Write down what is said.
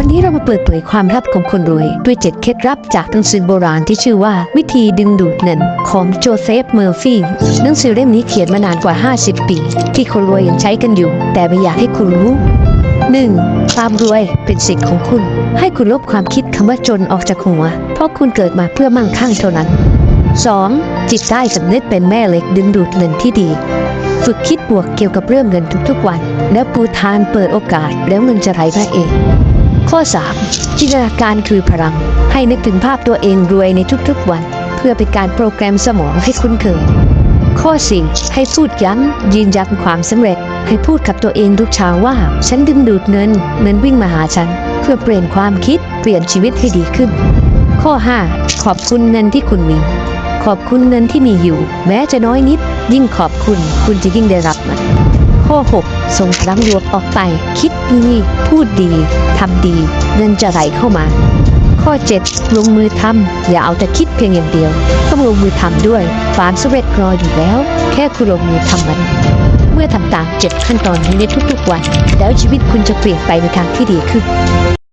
วันนี้เรามาเปิดเผยความลับของคนรวย ด้วยเจ็ดเคล็ดลับจากหนังสือโบราณที่ชื่อว่า วิธีดึงดูดเงินของโจเซฟเมอร์ฟี่หนังสือเล่มนี้เขียนมานานกว่า 50 ปี ที่คนรวยยังใช้กันอยู่ แต่ไม่อยากให้คุณรู้ 1. ความรวยเป็นสิทธิ์ของคุณ ให้คุณลบความคิดคำว่าจนออกจากหัว เพราะคุณเกิดมาเพื่อมั่งคั่งเท่านั้น 2. จิตใต้สำนึกเป็นแม่เหล็กดึงดูดเงินที่ดี ฝึกคิดบวกเกี่ยวกับเรื่องเงินทุกๆวัน แล้วปูทานเปิดโอกาสแล้วเงินจะไหลมาเอง ข้อ 3. จินตนาการคือพลัง ให้นึกถึงภาพตัวเองรวยในทุกๆวัน เพื่อเป็นการโปรแกรมสมองให้คุ้นเคย ข้อ 4. ให้พูดย้ำยืนยันความสำเร็จ ให้พูดกับตัวเองทุกเช้าว่า ฉันดึงดูดเงิน เงินวิ่งมาหาฉัน เพื่อเปลี่ยนความคิดเปลี่ยนชีวิตให้ดีขึ้น ข้อ 5. ขอบคุณเงินที่คุณมี ขอบคุณเงินที่มีอยู่ แม้จะน้อยนิด ยิ่งขอบคุณ คุณจะยิ่งได้รับมัน ข้อ 6. ส่งพลังบวกออกไป คิดดีพูดดีทำดี เงินจะไหลเข้ามา ข้อ 7. ลงมือทำอย่าเอาแต่คิดเพียงอย่างเดียว ต้องลงมือทำด้วยความสำเร็จรออยู่แล้ว แค่คุณลงมือทำมันเมื่อทำตามเจ็ดขั้นตอนนี้ในทุกๆวัน แล้วชีวิตคุณจะเปลี่ยนไปในทางที่ดีขึ้น